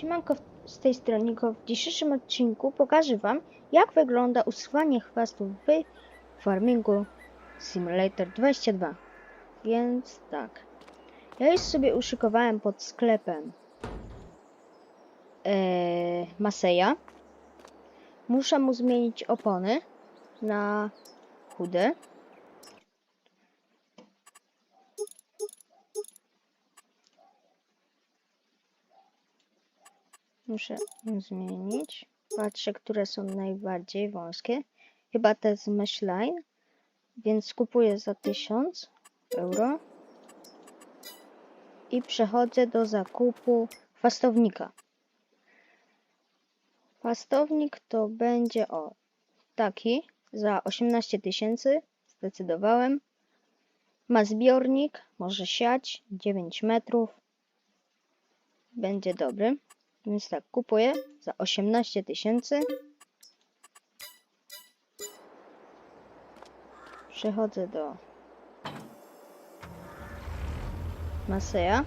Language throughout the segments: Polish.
Siemanko, z tej strony. W dzisiejszym odcinku pokażę Wam, jak wygląda usuwanie chwastów w Farmingu Simulator 22. Więc tak, ja już sobie uszykowałem pod sklepem ee, Maseja. Muszę mu zmienić opony na chude. Muszę zmienić. Patrzę, które są najbardziej wąskie. Chyba te z Meshline. Więc kupuję za 1000 euro. I przechodzę do zakupu fastownika. Fastownik to będzie o taki za 18 tysięcy. Zdecydowałem. Ma zbiornik, może siać 9 metrów. Będzie dobry. Więc tak, kupuję za 18 tysięcy. Przechodzę do Maseja.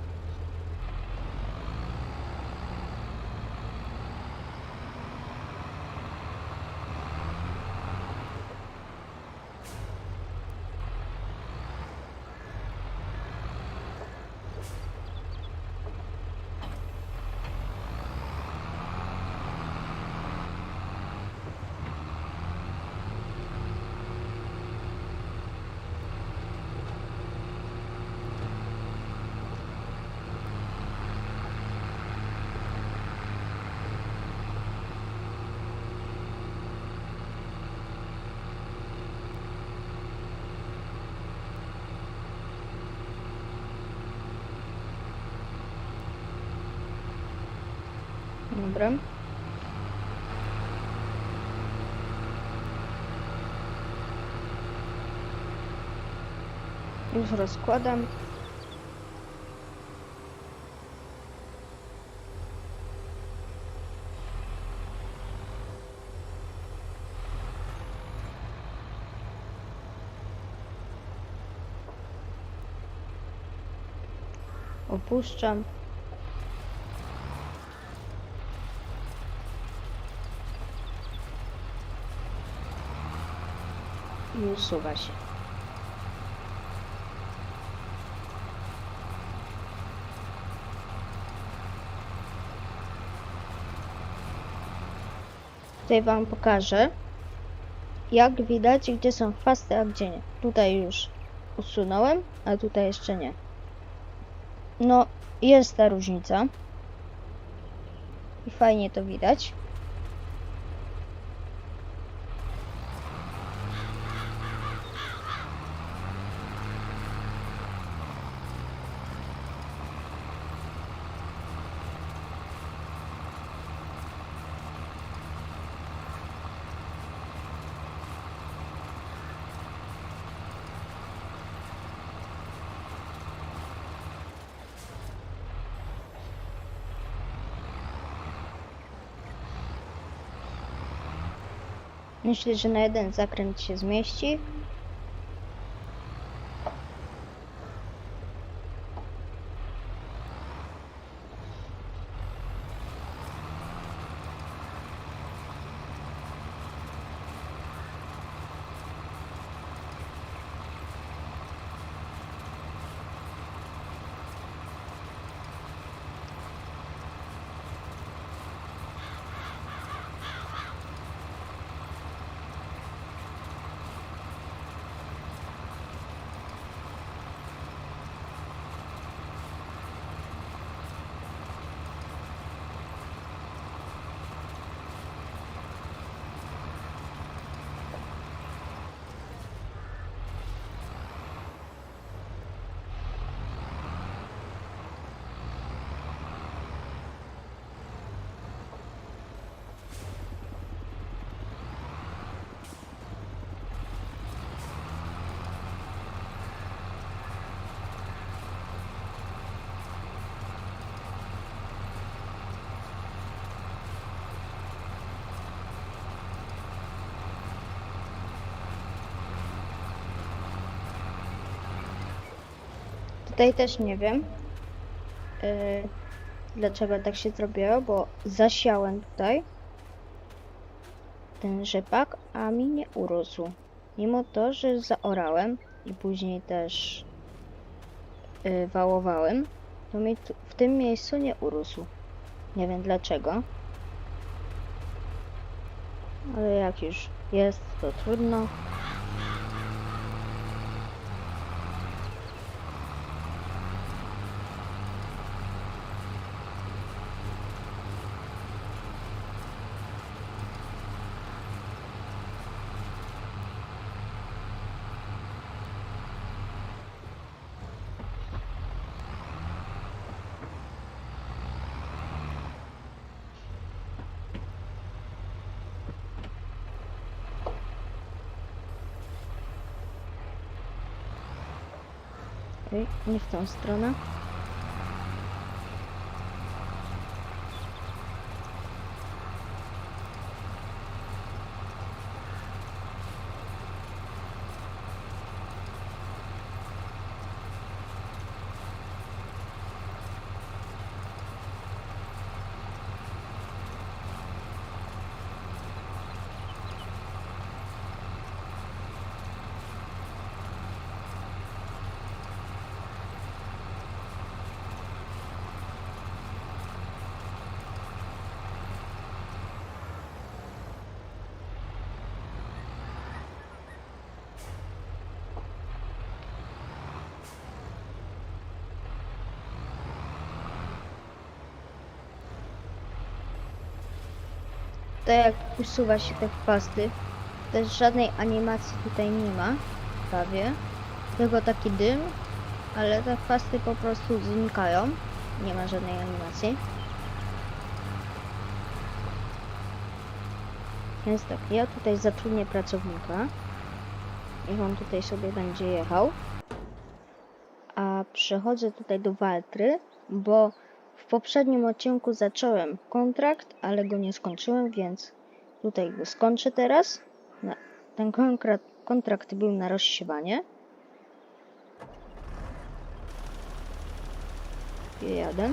Dobra. Już rozkładam. Opuszczam. i usuwa się. Tutaj Wam pokażę, jak widać, gdzie są chwasty, a gdzie nie. Tutaj już usunąłem, a tutaj jeszcze nie. No, jest ta różnica. I fajnie to widać. Myślę, że na jeden zakręt się zmieści. Tutaj też nie wiem. Yy, dlaczego tak się zrobiło, bo zasiałem tutaj ten rzepak, a mi nie urósł. Mimo to, że zaorałem i później też yy, wałowałem, to mi tu, w tym miejscu nie urósł. Nie wiem dlaczego. Ale jak już jest, to trudno. Ej, nie w tą stronę. To jak usuwa się te chwasty, też żadnej animacji tutaj nie ma, prawie. Tylko taki dym, ale te chwasty po prostu znikają. Nie ma żadnej animacji. Więc tak, ja tutaj zatrudnię pracownika. Niech on tutaj sobie będzie jechał. A przechodzę tutaj do Waltry, bo poprzednim odcinku zacząłem kontrakt, ale go nie skończyłem, więc tutaj go skończę teraz. Ten kontrakt, kontrakt był na rozsiewanie. Jadę.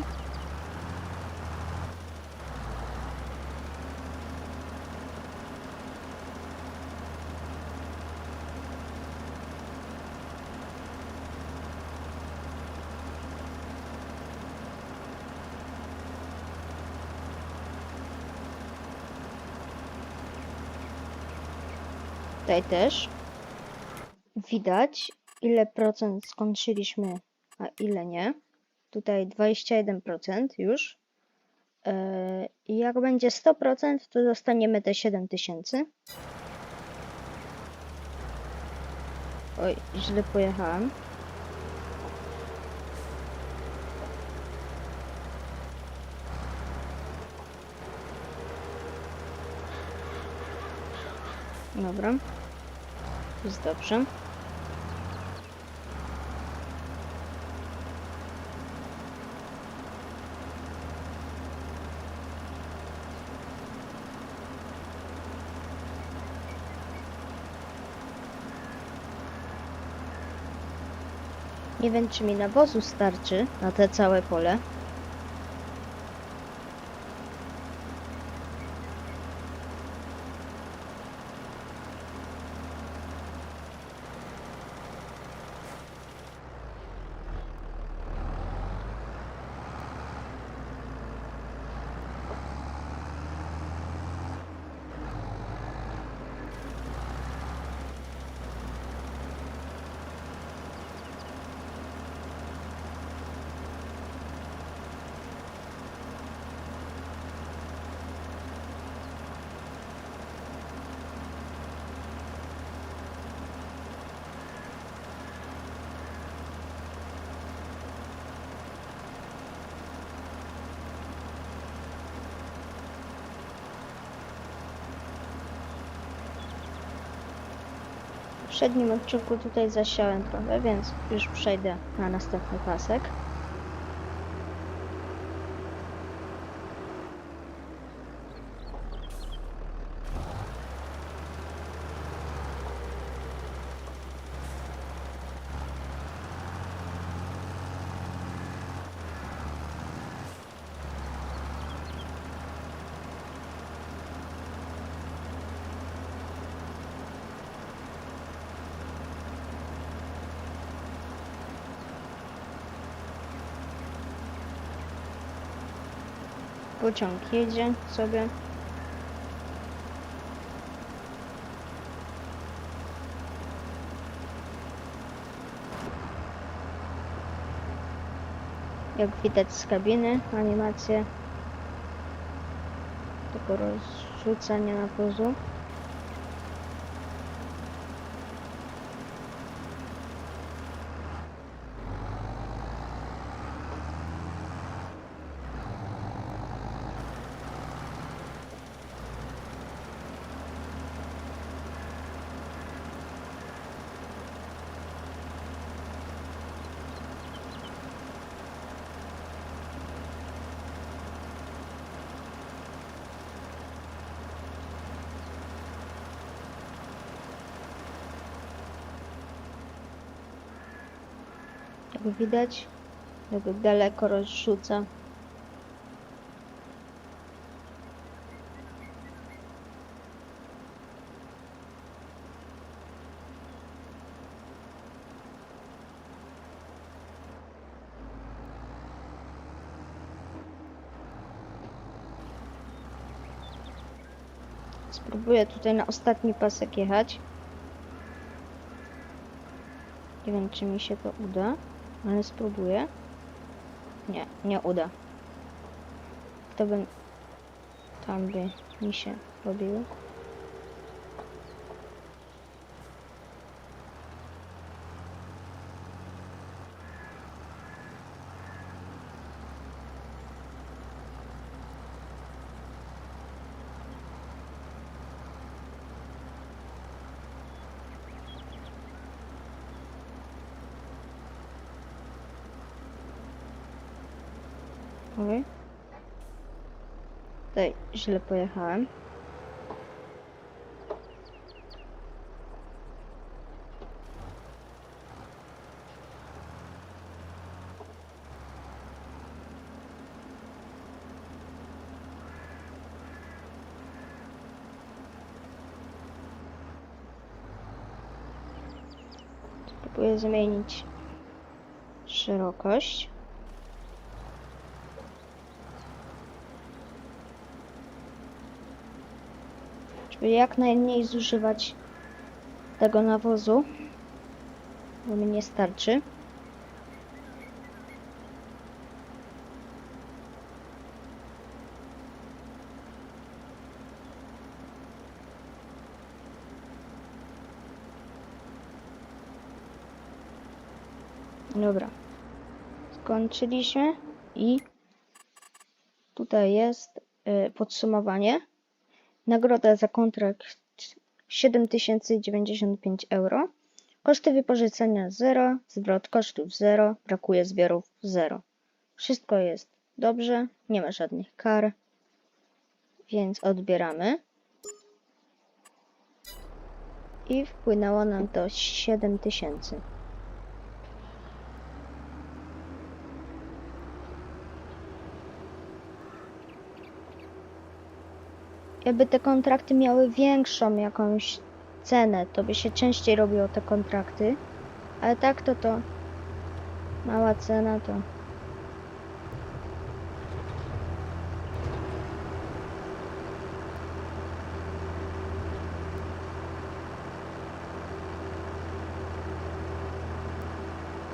Tutaj też widać, ile procent skończyliśmy, a ile nie. Tutaj 21% już. I jak będzie 100%, to dostaniemy te 7000. Oj, źle pojechałem. Dobra. Jest dobrze. Nie wiem, czy mi nawozu starczy na te całe pole. Poprzednim odcinku tutaj zasiałem trochę, więc już przejdę na następny pasek. Pociąg jedzie sobie. Jak widać z kabiny animacje tego rozrzucania nawozu. Jak widać, jak daleko rozrzuca. Spróbuję tutaj na ostatni pasek jechać. Nie wiem, czy mi się to uda, ale spróbuję. Nie, nie uda. To by... Tam by mi się robiło. Oj. Tutaj źle pojechałem. Spróbuję zmienić szerokość. Żeby jak najmniej zużywać tego nawozu, bo mi nie starczy. Dobra. Skończyliśmy i tutaj jest y, podsumowanie. Nagroda za kontrakt 7095 euro. Koszty wypożyczenia 0, zwrot kosztów 0, brakuje zbiorów 0. Wszystko jest dobrze, nie ma żadnych kar, więc odbieramy. I wpłynęło nam to 7000. jakby te kontrakty miały większą jakąś cenę, to by się częściej robiło te kontrakty. Ale tak to to mała cena to.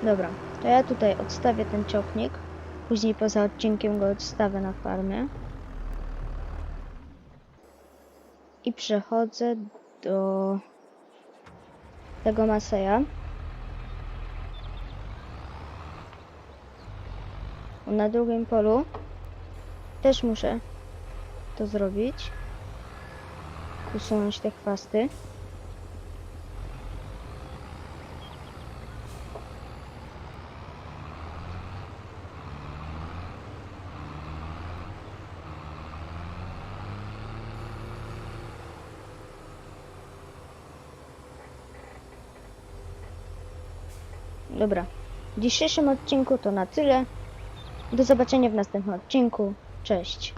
Dobra, to ja tutaj odstawię ten ciągnik. Później poza odcinkiem go odstawię na farmie. I przechodzę do tego Maseja. Na drugim polu też muszę to zrobić. Usunąć te chwasty. Dobra. W dzisiejszym odcinku to na tyle. Do zobaczenia w następnym odcinku. Cześć.